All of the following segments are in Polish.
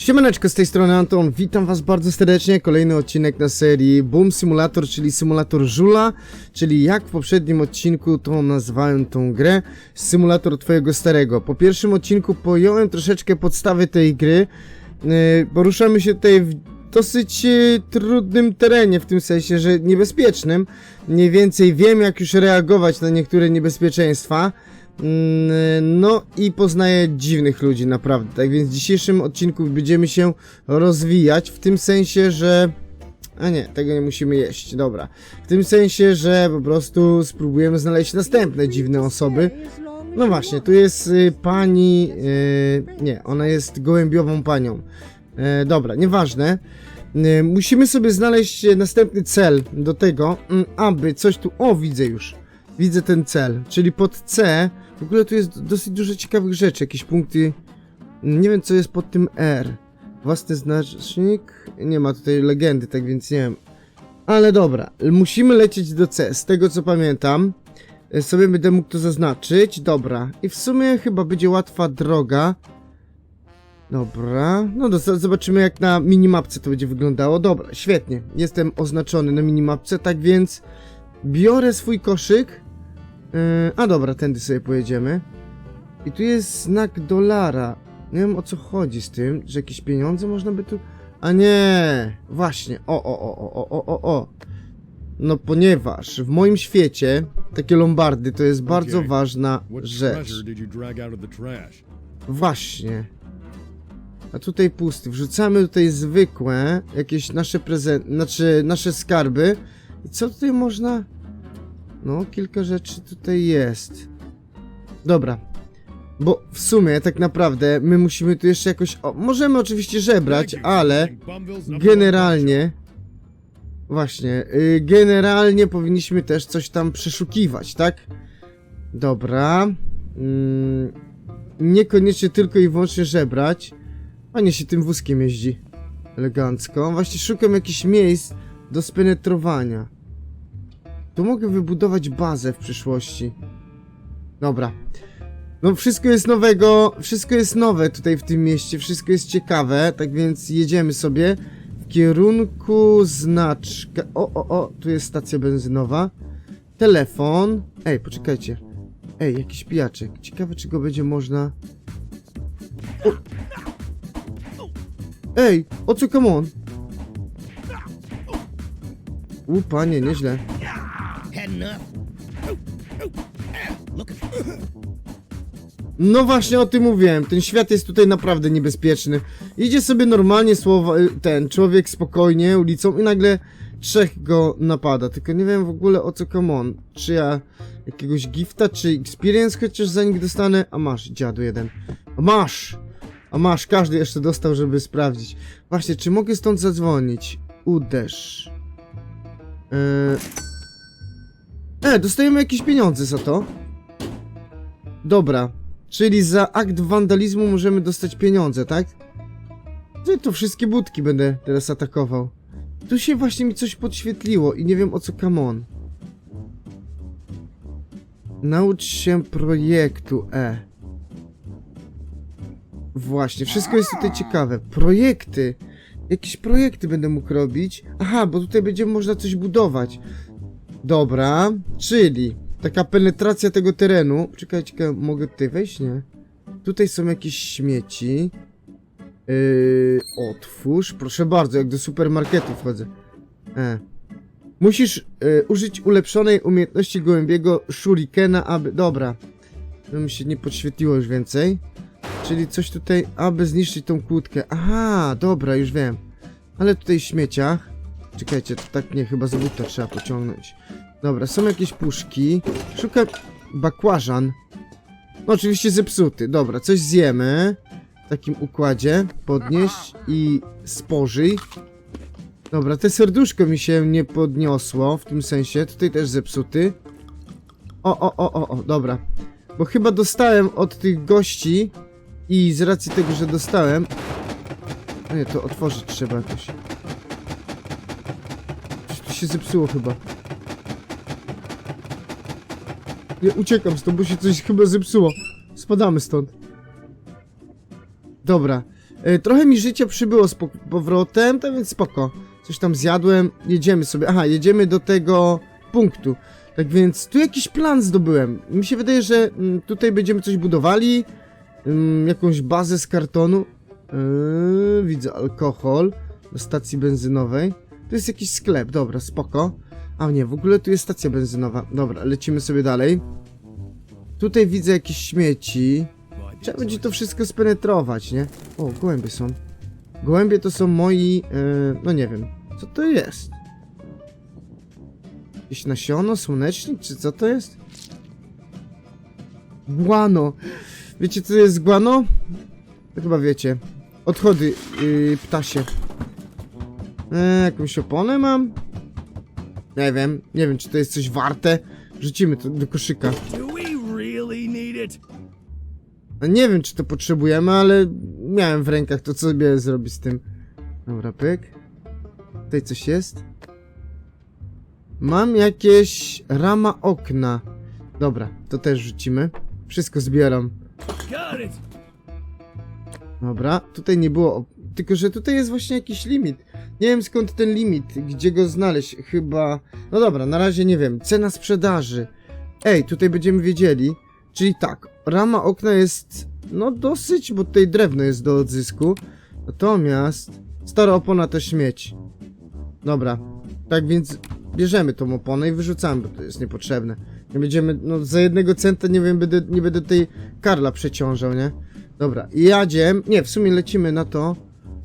Siemaneczko, z tej strony Anton, witam was bardzo serdecznie, kolejny odcinek na serii Boom Simulator, czyli symulator żula, czyli jak w poprzednim odcinku to nazwałem tą grę, symulator twojego starego. Po pierwszym odcinku pojąłem troszeczkę podstawy tej gry, yy, poruszamy się tutaj w dosyć yy, trudnym terenie, w tym sensie, że niebezpiecznym, mniej więcej wiem jak już reagować na niektóre niebezpieczeństwa, No i poznaję dziwnych ludzi, naprawdę. Tak więc w dzisiejszym odcinku będziemy się rozwijać w tym sensie, że. A nie, tego nie musimy jeść, dobra. W tym sensie, że po prostu spróbujemy znaleźć następne dziwne osoby. No właśnie, tu jest y, pani. Y, nie, ona jest gołębiową panią. E, dobra, nieważne. Y, musimy sobie znaleźć następny cel do tego, mm, aby coś tu. O, widzę już. Widzę ten cel, czyli pod C. W ogóle tu jest dosyć dużo ciekawych rzeczy, jakieś punkty. Nie wiem, co jest pod tym R. Własny znacznik. Nie ma tutaj legendy, tak więc nie wiem. Ale dobra, musimy lecieć do C. Z tego co pamiętam, e, sobie będę mógł to zaznaczyć. Dobra, i w sumie chyba będzie łatwa droga. Dobra, no z- zobaczymy jak na minimapce to będzie wyglądało. Dobra, świetnie. Jestem oznaczony na minimapce, tak więc biorę swój koszyk. Yy, a dobra, tędy sobie pojedziemy. I tu jest znak dolara. Nie wiem o co chodzi z tym, że jakieś pieniądze można by tu... A nie, właśnie, o, o, o, o, o, o, o. No ponieważ w moim świecie takie lombardy to jest bardzo Okej. ważna rzecz. Właśnie. A tutaj pusty. Wrzucamy tutaj zwykłe, jakieś nasze prezenty, znaczy nasze skarby. I co tutaj można? No, kilka rzeczy tutaj jest. Dobra. Bo w sumie, tak naprawdę, my musimy tu jeszcze jakoś... O, możemy oczywiście żebrać, ale generalnie... Właśnie, y, generalnie powinniśmy też coś tam przeszukiwać, tak? Dobra. Mm, niekoniecznie tylko i wyłącznie żebrać. Fajnie się tym wózkiem jeździ. Elegancko. Właśnie szukam jakichś miejsc do spenetrowania. Tu mogę wybudować bazę w przyszłości. Dobra. No wszystko jest nowego, wszystko jest nowe tutaj w tym mieście, wszystko jest ciekawe, tak więc jedziemy sobie w kierunku znaczka. O, o, o, tu jest stacja benzynowa. Telefon. Ej, poczekajcie. Ej, jakiś pijaczek. Ciekawe, czy go będzie można... O. Ej, o co, come on? U, panie, nieźle. No właśnie o tym mówiłem, ten świat jest tutaj naprawdę niebezpieczny. Idzie sobie normalnie słowa, y, ten człowiek spokojnie ulicą i nagle trzech go napada. Tylko nie wiem w ogóle o co come on. Czy ja jakiegoś gifta, czy experience chociaż za nich dostanę? A masz, dziadu jeden. A masz! A masz, każdy jeszcze dostał, żeby sprawdzić. Właśnie, czy mogę stąd zadzwonić? Uderz. Eee... E, dostajemy jakieś pieniądze za to. Dobra, czyli za akt wandalizmu możemy dostać pieniądze, tak? Ty to wszystkie budki będę teraz atakował. Tu się właśnie mi coś podświetliło i nie wiem o co come on. Naucz się projektu E. Właśnie, wszystko jest tutaj ciekawe. Projekty. Jakieś projekty będę mógł robić. Aha, bo tutaj będzie można coś budować. Dobra, czyli taka penetracja tego terenu. Czekajcie, czekaj, mogę tutaj wejść? Nie. Tutaj są jakieś śmieci. Yy, otwórz. Proszę bardzo, jak do supermarketu wchodzę. E. Musisz yy, użyć ulepszonej umiejętności gołębiego shurikena, aby... Dobra. To mi się nie podświetliło już więcej. Czyli coś tutaj, aby zniszczyć tą kłódkę. Aha, dobra, już wiem. Ale tutaj śmieciach. Czekajcie, to tak nie, chyba za buta trzeba pociągnąć. Dobra, są jakieś puszki. Szukam bakłażan. No oczywiście zepsuty. Dobra, coś zjemy. W takim układzie. Podnieść i spożyj. Dobra, te serduszko mi się nie podniosło. W tym sensie. Tutaj też zepsuty. O, o, o, o, o, dobra. Bo chyba dostałem od tych gości i z racji tego, że dostałem... Nie, to otworzyć trzeba jakoś. Coś tu się zepsuło chyba. Ja uciekam stąd, bo się coś chyba zepsuło. Spadamy stąd. Dobra. E, trochę mi życie przybyło z po- powrotem, tak więc spoko. Coś tam zjadłem, jedziemy sobie. Aha, jedziemy do tego punktu. Tak więc tu jakiś plan zdobyłem. Mi się wydaje, że mm, tutaj będziemy coś budowali. Ym, jakąś bazę z kartonu. Yy, widzę alkohol do stacji benzynowej. To jest jakiś sklep, dobra, spoko. A nie, w ogóle tu jest stacja benzynowa. Dobra, lecimy sobie dalej. Tutaj widzę jakieś śmieci. Trzeba będzie to wszystko spenetrować, nie? O, gołębie są. Gołębie to są moi... Yy, no nie wiem. Co to jest? Jakieś nasiono, słonecznik, czy co to jest? Guano. Wiecie co to jest guano? Chyba wiecie. Odchody yy, ptasie. Eee, jakąś oponę mam? Nie wiem, nie wiem czy to jest coś warte. Rzucimy to do koszyka. No nie wiem, czy to potrzebujemy, ale miałem w rękach, to co sobie zrobić z tym. Dobra, pyk. Tutaj coś jest. Mam jakieś rama okna. Dobra, to też rzucimy. Wszystko zbieram. Got it. Dobra, tutaj nie było. Tylko, że tutaj jest właśnie jakiś limit. Nie wiem skąd ten limit, gdzie go znaleźć. Chyba. No dobra, na razie nie wiem. Cena sprzedaży. Ej, tutaj będziemy wiedzieli. Czyli tak, rama okna jest. No dosyć, bo tutaj drewno jest do odzysku. Natomiast. Stara opona to śmieć. Dobra. Tak więc bierzemy tą oponę i wyrzucamy, bo to jest niepotrzebne. Nie będziemy. No za jednego centa nie wiem, będę, nie będę tej Karla przeciążał, nie? Dobra, jadziem. Nie, w sumie lecimy na to.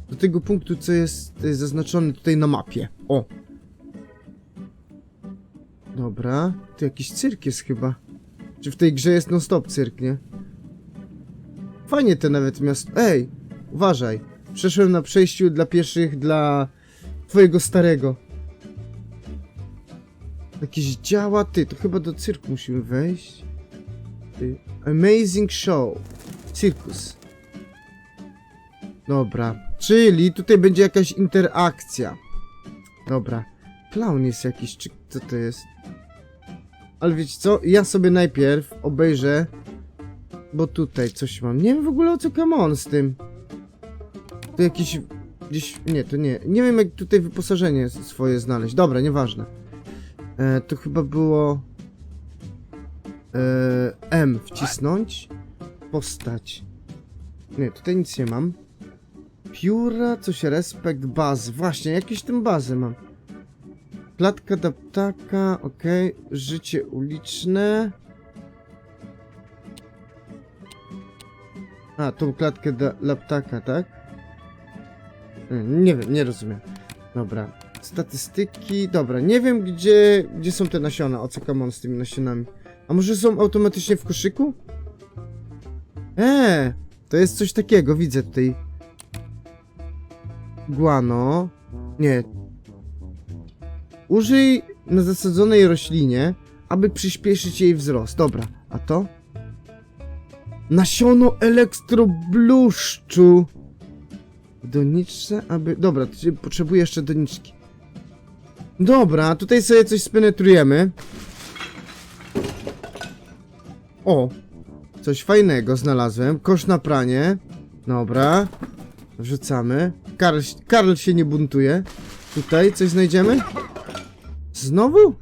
Do tego punktu, co jest zaznaczony tutaj na mapie. O! Dobra, tu jakiś cyrk jest chyba. Czy w tej grze jest non-stop cyrk, nie? Fajnie te nawet miasto. Ej! Uważaj. Przeszłem na przejściu dla pieszych dla twojego starego. Jakieś działa, ty, to chyba do cyrku musimy wejść. Ty. Amazing show. Cirkus. Dobra, czyli tutaj będzie jakaś interakcja. Dobra. Clown jest jakiś, czy co to jest? Ale wiecie co? Ja sobie najpierw obejrzę, bo tutaj coś mam. Nie wiem w ogóle o co come on z tym. To jakiś... Gdzieś... Nie, to nie. Nie wiem jak tutaj wyposażenie swoje znaleźć. Dobra, nieważne. E, to chyba było... E, M wcisnąć. Postać. Nie, tutaj nic nie mam. Pióra, coś, respekt, baz. Właśnie, jakieś tym bazy mam. Klatka do ptaka, okej. Życie uliczne. A, tą klatkę dla, ptaka, tak? E, Nie wiem, nie rozumiem. Dobra. Statystyki, dobra, nie wiem gdzie, gdzie są te nasiona, o co come on z tymi nasionami. A może są automatycznie w koszyku? Eee, to jest coś takiego, widzę tutaj. Guano. Nie. Użyj na zasadzonej roślinie, aby przyspieszyć jej wzrost. Dobra, a to? Nasiono elektrobluszczu. W doniczce, aby... Dobra, potrzebuję jeszcze doniczki. Dobra, tutaj sobie coś spenetrujemy. O, Coś fajnego znalazłem. Kosz na pranie. Dobra. Wrzucamy. Karl, Karl się nie buntuje. Tutaj coś znajdziemy? Znowu?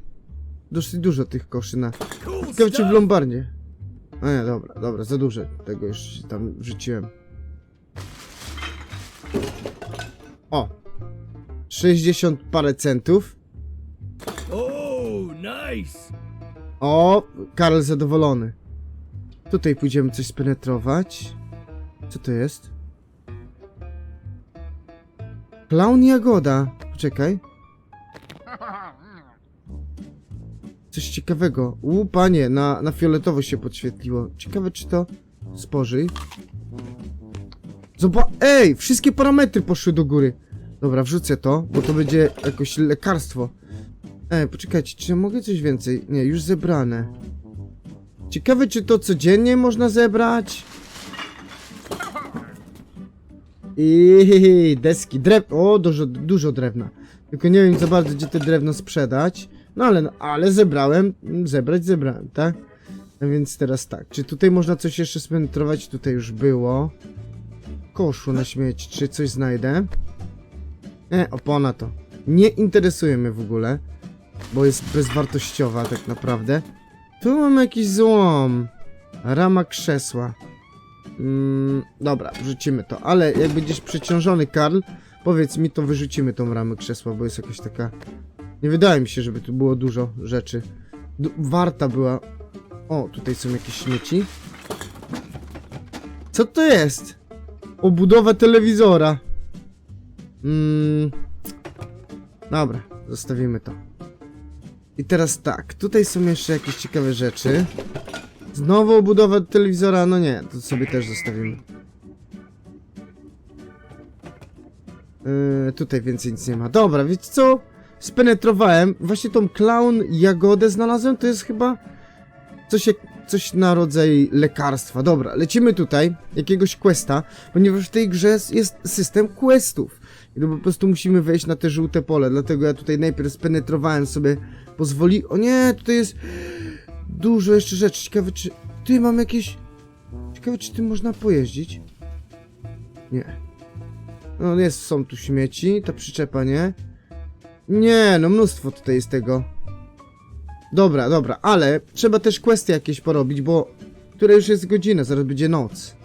Dosyć dużo tych koszy na... Ciekawe czy w stuff. Lombardzie. A nie, dobra, dobra, za dużo tego już tam wrzuciłem. O! 60 parę centów. Oh, nice. O, Karl zadowolony. Tutaj pójdziemy coś spenetrować. Co to jest? Clown Jagoda. Poczekaj. Coś ciekawego. U, panie, na, na fioletowo się podświetliło. Ciekawe, czy to spożyj. Zobacz, ej, wszystkie parametry poszły do góry. Dobra, wrzucę to, bo to będzie jakoś lekarstwo. Ej, poczekajcie, czy ja mogę coś więcej? Nie, już zebrane. Ciekawe, czy to codziennie można zebrać? I deski, drew... O, dużo, dużo drewna. Tylko nie wiem za bardzo, gdzie te drewno sprzedać. No ale, ale zebrałem, zebrać zebrałem, tak? A więc teraz tak, czy tutaj można coś jeszcze spenetrować? Tutaj już było. koszu na śmieci, czy coś znajdę. E, opona to. Nie interesuje mnie w ogóle, bo jest bezwartościowa tak naprawdę. Tu mamy jakiś złom. Rama krzesła. Mm, dobra, wrzucimy to, ale jak będziesz przeciążony, Karl, powiedz mi, to wyrzucimy tą ramę krzesła, bo jest jakaś taka... Nie wydaje mi się, żeby tu było dużo rzeczy. Warta była... O, tutaj są jakieś śmieci. Co to jest? Obudowa telewizora. Mm. Dobra, zostawimy to. I teraz tak, tutaj są jeszcze jakieś ciekawe rzeczy. Znowu obudowa telewizora, no nie, to sobie też zostawimy. Yy, tutaj więcej nic nie ma. Dobra, wiecie co? Spenetrowałem. Właśnie tą clown jagodę znalazłem, to jest chyba coś, jak, coś na rodzaj lekarstwa. Dobra, lecimy tutaj, jakiegoś questa, ponieważ w tej grze jest- jest system questów. I to po prostu musimy wejść na te żółte pole, dlatego ja tutaj najpierw spenetrowałem sobie, pozwoli... O nie, tutaj jest dużo jeszcze rzeczy. Ciekawe czy... Ty, mam jakieś... Ciekawe czy tym można pojeździć? Nie. No jest, są tu śmieci, ta przyczepa nie. Nie, no mnóstwo tutaj jest tego. Dobra, dobra, ale trzeba też questy jakieś porobić, bo... Która już jest godzina, zaraz będzie noc.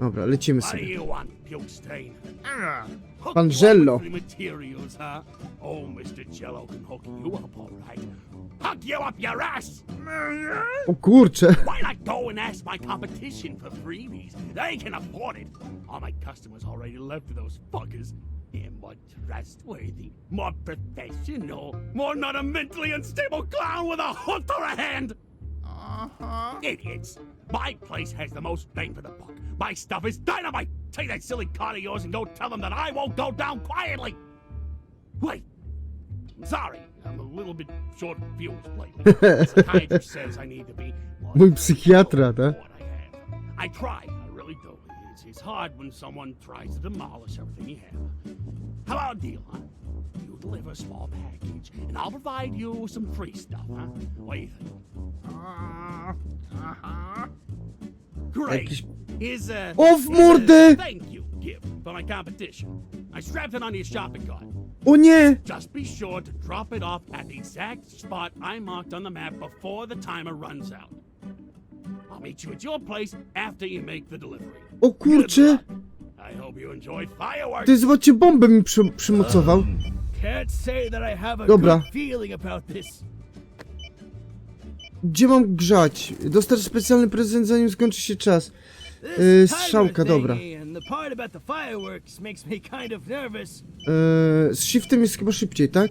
Dobra, lecimy sobie. You want, Bukestein? Hook Pan you up Jello. with the materials, huh? Oh, Mr. Jello can hook you up, all right. Hook you up your ass! O kurcze! Why not go and ask my competition for freebies? They can afford it. All my customers already left for those fuckers. They're more trustworthy, more professional, more not a mentally unstable clown with a hook or a hand. Uh-huh. Idiots. My place has the most bang for the buck. My stuff is dynamite. Take that silly card of yours and go tell them that I won't go down quietly. Wait. I'm sorry. I'm a little bit short fused lately. The psychiatrist says I need to be more Mój psychiatra, tak? I have. It's, hard when someone tries to demolish everything you have. How about a deal, huh? You deliver a small package, and I'll provide you with some free stuff, huh? What do you think? Uh-huh. Great. Here's a, O, w here's a mordę! thank you gift for my competition. I strapped it on your shopping cart. O nie! Just be sure to drop it off at the exact spot I marked on the map before the timer runs out. I'll meet you at your place after you make the delivery. O fireworks. Ty zobaczcie, bombę mi przy, przymocował. Dobra. Gdzie mam grzać? Dostarcz specjalny prezent zanim skończy się czas. Yy, strzałka, dobra. Eee, z shiftem jest chyba szybciej, tak?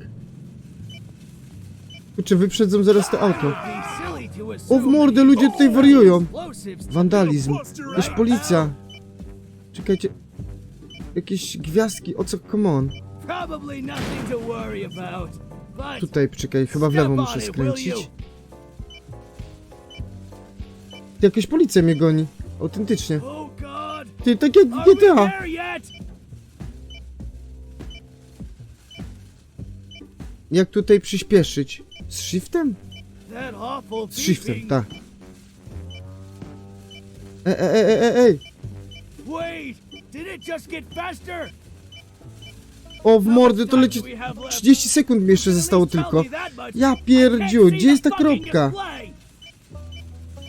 Kurczę, wyprzedzą zaraz to auto. O w mordę, ludzie tutaj wariują. Wandalizm. Jakaś policja. Czekajcie. Jakieś gwiazdki, o co, come on. Tutaj, czekaj, chyba w lewo muszę skręcić. Jakaś policja mnie goni. Autentycznie. Ty, tak jak GTA. Jak tutaj przyspieszyć? Z shiftem? Z shiftem, tak. E, e, e, e, ej! Wait! Did it just get faster? O, w mordy to leci... 30 sekund mi jeszcze zostało tylko. Ja pierdziu, gdzie jest ta kropka?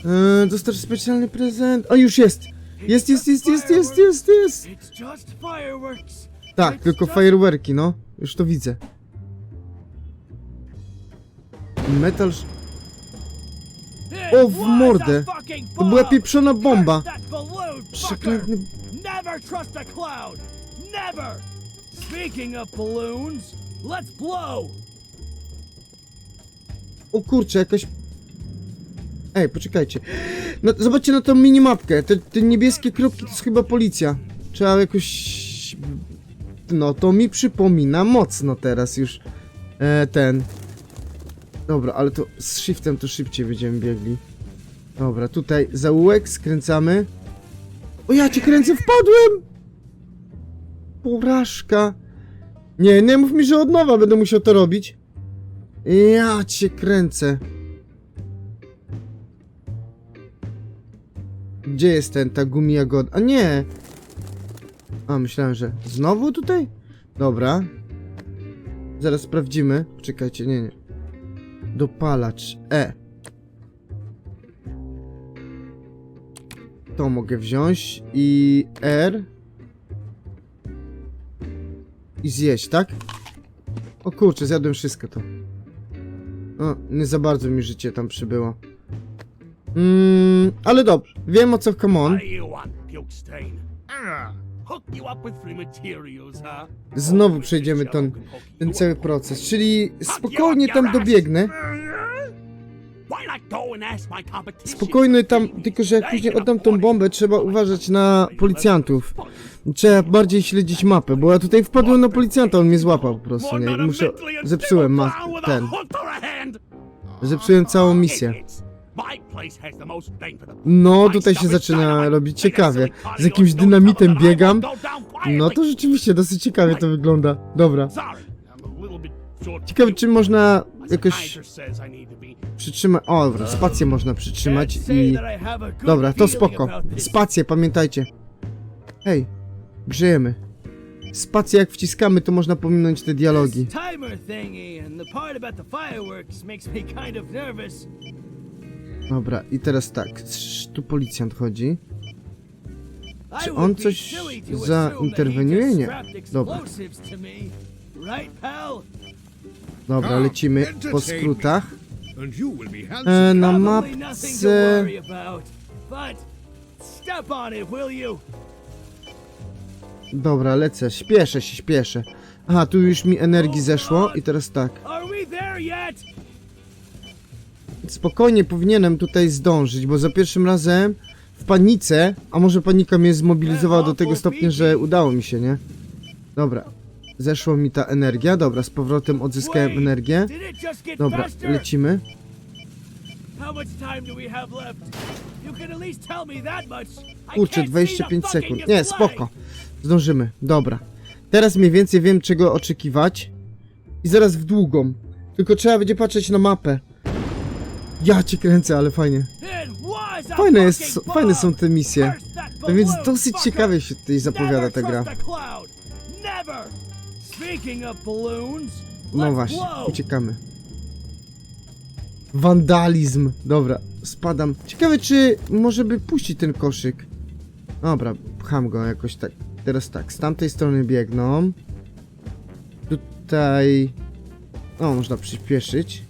Eee, dostarcz specjalny prezent. O, już jest! Jest, jest, jest, jest, jest, jest, jest! It's just fireworks. Tak, tylko fajerwerki, no. Już to widzę. Metal... O, w mordę. To była pieprzona bomba. Przeklętny... Never trust a cloud. Never. Speaking of balloons, let's blow. O kurczę, jakaś... Ej, poczekajcie. No, zobaczcie na tą minimapkę. Te, te niebieskie kropki to jest chyba policja. Trzeba jakoś... No, to mi przypomina mocno teraz już e, ten... Dobra, ale to z shiftem to szybciej będziemy biegli. Dobra, tutaj zaułek, skręcamy. O, ja cię kręcę, wpadłem! Porażka. Nie, nie mów mi, że od nowa będę musiał to robić. Ja cię kręcę. Gdzie jest ten, ta gumi jagoda? A nie! A, myślałem, że znowu tutaj? Dobra. Zaraz sprawdzimy. Czekajcie, nie, nie. Dopalacz. E. To mogę wziąć. I R. I zjeść, tak? O kurczę, zjadłem wszystko to. O, nie za bardzo mi życie tam przybyło. Mm, ale dobrze. Wiem o co come on. Znowu przejdziemy ten, ten cały proces. Czyli spokojnie tam dobiegnę. Spokojnie tam, tylko że jak później oddam tą bombę, trzeba uważać na policjantów. Trzeba bardziej śledzić mapę, bo ja tutaj wpadłem na policjanta, on mnie złapał po prostu, nie? Muszę... Zepsułem ma... ten. Zepsułem całą misję. No, tutaj się zaczyna robić ciekawie. Z jakimś dynamitem biegam. No to rzeczywiście dosyć ciekawie to wygląda. Dobra. Ciekawe, czy można jakoś przytrzymać... O, dobra, spację można przytrzymać i... Dobra, to spoko. Spację, pamiętajcie. Hej, grzejemy. Spację jak wciskamy, to można pominąć te dialogi. Dobra, i teraz tak, tu policjant chodzi. Czy on coś zainterweniuje? Nie. Dobra. Dobra, lecimy po skrótach. E, na mapce... Dobra, lecę, śpieszę się, śpieszę. Aha, tu już mi energii zeszło i teraz tak. Spokojnie powinienem tutaj zdążyć, bo za pierwszym razem w panice, a może panika mnie zmobilizowała do tego stopnia, że udało mi się, nie? Dobra, zeszła mi ta energia, dobra, z powrotem odzyskałem energię. Dobra, lecimy. Kurczę, can't see the 25 fucking sekund. Nie, spoko. Zdążymy, dobra. Teraz mniej więcej wiem, czego oczekiwać. I zaraz w długą. Tylko trzeba będzie patrzeć na mapę. Ja cię kręcę, ale fajnie. Fajne, jest, fajne są te misje. No więc dosyć ciekawie się tutaj zapowiada ta gra. No właśnie, uciekamy. Wandalizm. Dobra, spadam. Ciekawe, czy może by puścić ten koszyk. Dobra, pcham go jakoś tak. Teraz tak, z tamtej strony biegną. Tutaj... O, można przyspieszyć.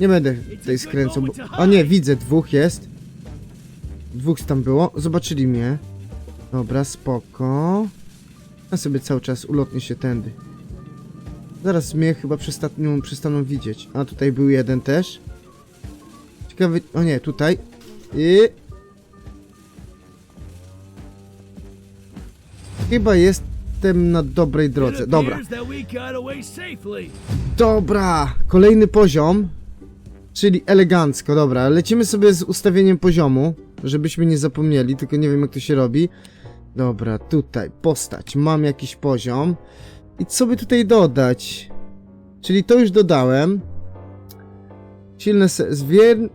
Nie będę tutaj skręcał, bo... A nie, widzę, dwóch jest. Dwóch tam było. Zobaczyli mnie. Dobra, spoko. Ja sobie cały czas ulotnię się tędy. Zaraz mnie chyba przestaną, przestaną widzieć. A tutaj był jeden też. Ciekawy. O nie, tutaj. I. Chyba jestem na dobrej drodze. Dobra. Dobra. Kolejny poziom. Czyli elegancko. Dobra. Lecimy sobie z ustawieniem poziomu. Żebyśmy nie zapomnieli, tylko nie wiem jak to się robi. Dobra, tutaj postać. Mam jakiś poziom. I co by tutaj dodać? Czyli to już dodałem. Silne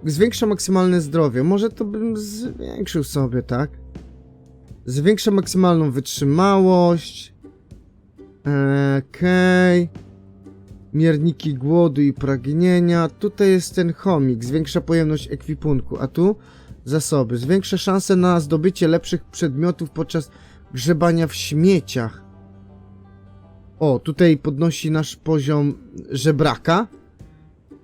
zwiększa maksymalne zdrowie. Może to bym zwiększył sobie, tak? Zwiększa maksymalną wytrzymałość. Okej. Mierniki głodu i pragnienia. Tutaj jest ten chomik. Zwiększa pojemność ekwipunku. A tu zasoby. Zwiększa szanse na zdobycie lepszych przedmiotów podczas grzebania w śmieciach. O, tutaj podnosi nasz poziom żebraka.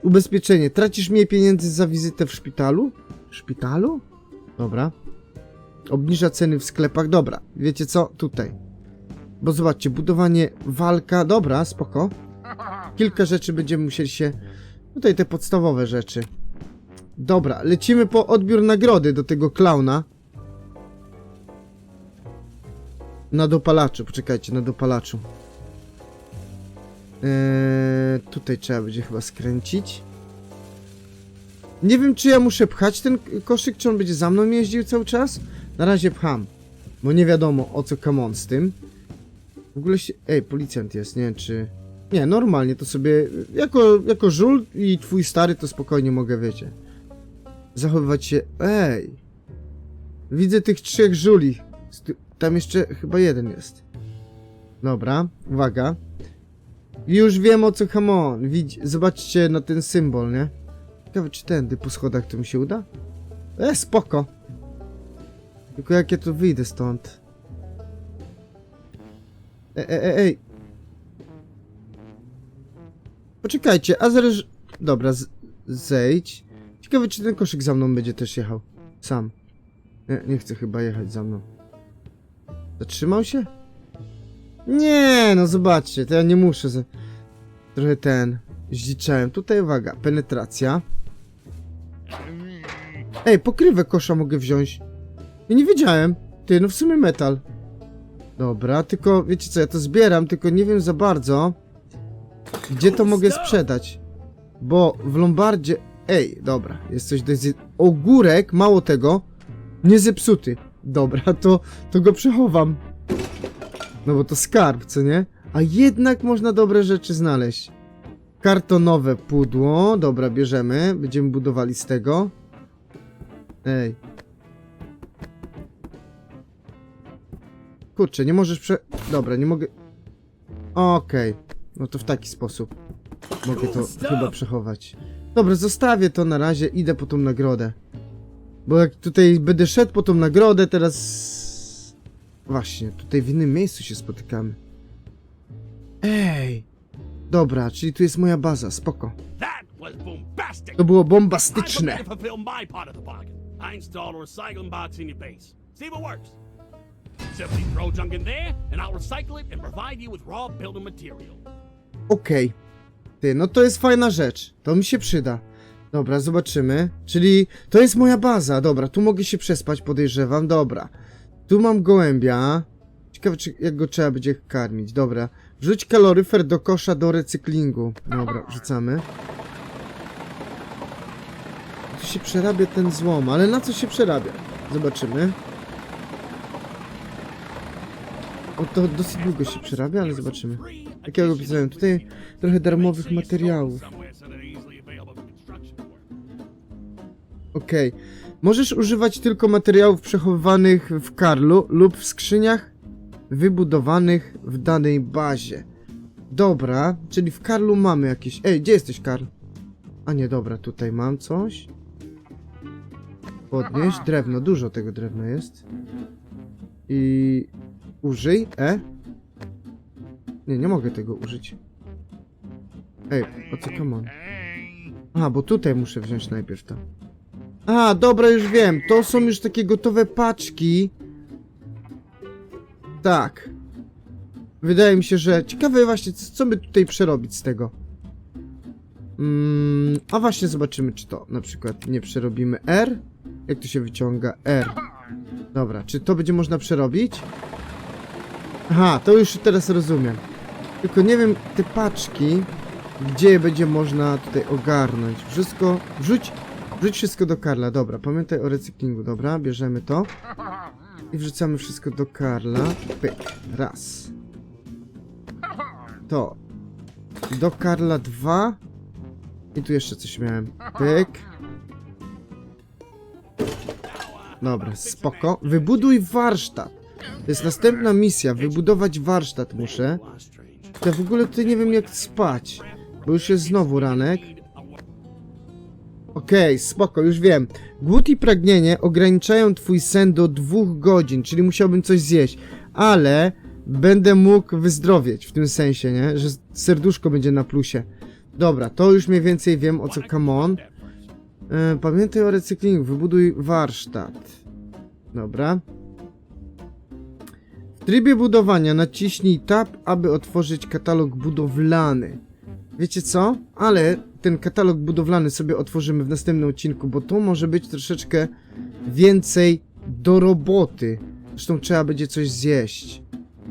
Ubezpieczenie. Tracisz mniej pieniędzy za wizytę w szpitalu? Szpitalu? Dobra. Obniża ceny w sklepach. Dobra. Wiecie co? Tutaj. Bo zobaczcie, budowanie, walka. Dobra, spoko. Kilka rzeczy będziemy musieli się... Tutaj te podstawowe rzeczy. Dobra, lecimy po odbiór nagrody do tego klauna. Na dopalaczu, poczekajcie, na dopalaczu. Eee, tutaj trzeba będzie chyba skręcić. Nie wiem, czy ja muszę pchać ten koszyk, czy on będzie za mną jeździł cały czas. Na razie pcham, bo nie wiadomo o co come on z tym. W ogóle się... Ej, policjant jest, nie wiem czy... Nie, normalnie to sobie... Jako, jako żul i twój stary to spokojnie mogę, wiecie. Zachowywać się... Ej! Widzę tych trzech żuli. Tam jeszcze chyba jeden jest. Dobra, uwaga. Już wiem o co come on. Widz, zobaczcie na ten symbol, nie? Ciekawe czy tędy po schodach to mi się uda? E, spoko. Tylko jak ja tu wyjdę stąd? E, e, e, ej. Poczekajcie, a zaraz... Dobra, zejdź. Ciekawe czy ten koszyk za mną będzie też jechał. Sam. Nie, nie chcę chyba jechać za mną. Zatrzymał się? Nie, no zobaczcie, to ja nie muszę. Za... Trochę ten. Zdziczałem. Tutaj uwaga, penetracja. Ej, pokrywę kosza mogę wziąć. Ja nie wiedziałem. Ty, no w sumie metal. Dobra, tylko wiecie co, ja to zbieram, tylko nie wiem za bardzo, gdzie to mogę sprzedać. Bo w Lombardzie... Ej, dobra, jest coś do zje... Ogórek, mało tego, nie zepsuty. Dobra, to, to go przechowam. No bo to skarb, co nie? A jednak można dobre rzeczy znaleźć. Kartonowe pudło, dobra, bierzemy. Będziemy budowali z tego. Ej. Kurczę, nie możesz prze... Dobra, nie mogę... Okej. No to w taki sposób. Mogę to chyba przechować. Dobra, zostawię to na razie, idę po tą nagrodę. Bo jak tutaj będę szedł po tą nagrodę, teraz... Właśnie, tutaj w innym miejscu się spotykamy. Ej! Dobra, czyli tu jest moja baza, spoko. To było bombastyczne. Simply throw junk in there, and I'll recycle it and provide you with raw building material. Okej. Ty, no to jest fajna rzecz. To mi się przyda. Dobra, zobaczymy. Czyli to jest moja baza. Dobra, tu mogę się przespać, podejrzewam. Dobra. Tu mam gołębia. Ciekawe, czy, jak go trzeba będzie karmić. Dobra. Wrzuć kaloryfer do kosza do recyklingu. Dobra, wrzucamy. Tu się przerabia ten złom, ale na co się przerabia? Zobaczymy. To dosyć długo się przerabia, ale zobaczymy. Jak ja opisałem, tutaj trochę darmowych materiałów. Okej. Możesz używać tylko materiałów przechowywanych w Karlu lub w skrzyniach wybudowanych w danej bazie. Dobra, czyli w Karlu mamy jakieś... Ej, gdzie jesteś, Karl? A nie, dobra, tutaj mam coś. Podnieś drewno, dużo tego drewna jest. I... Użyj, E. Nie, nie mogę tego użyć. Ej, o co, come on. A, bo tutaj muszę wziąć najpierw to. A, dobra, już wiem. To są już takie gotowe paczki. Tak. Wydaje mi się, że ciekawe właśnie, co by tutaj przerobić z tego. Mm, a właśnie zobaczymy, czy to na przykład nie przerobimy R. Jak to się wyciąga? R. Dobra, czy to będzie można przerobić? Aha, to już teraz rozumiem. Tylko nie wiem, te paczki, gdzie je będzie można tutaj ogarnąć. Wszystko, wrzuć, wrzuć wszystko do Karla, dobra, pamiętaj o recyklingu, dobra, bierzemy to. I wrzucamy wszystko do Karla. Pyk, raz. To. Do Karla dwa. I tu jeszcze coś miałem. Pyk. Dobra, spoko. Wybuduj warsztat. To jest następna misja, wybudować warsztat muszę. Ja w ogóle tutaj nie wiem jak spać, bo już jest znowu ranek. Okej, spoko, już wiem. Głód i pragnienie ograniczają twój sen do dwóch godzin, czyli musiałbym coś zjeść, ale będę mógł wyzdrowieć w tym sensie, nie? Że serduszko będzie na plusie. Dobra, to już mniej więcej wiem o co come on. E, pamiętaj o recyklingu, wybuduj warsztat. Dobra. Trybie budowania naciśnij Tab, aby otworzyć katalog budowlany. Wiecie co? Ale ten katalog budowlany sobie otworzymy w następnym odcinku, bo to może być troszeczkę więcej do roboty. Zresztą trzeba będzie coś zjeść.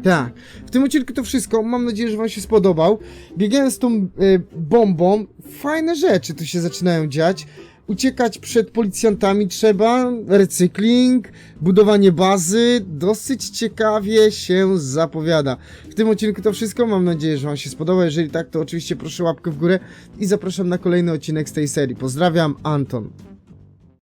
Tak, w tym odcinku to wszystko. Mam nadzieję, że Wam się spodobał. Biegałem z tą e, bombą. Fajne rzeczy tu się zaczynają dziać. Uciekać przed policjantami trzeba, recykling, budowanie bazy, dosyć ciekawie się zapowiada. W tym odcinku to wszystko, mam nadzieję, że Wam się spodoba, jeżeli tak, to oczywiście proszę łapkę w górę i zapraszam na kolejny odcinek z tej serii. Pozdrawiam, Anton.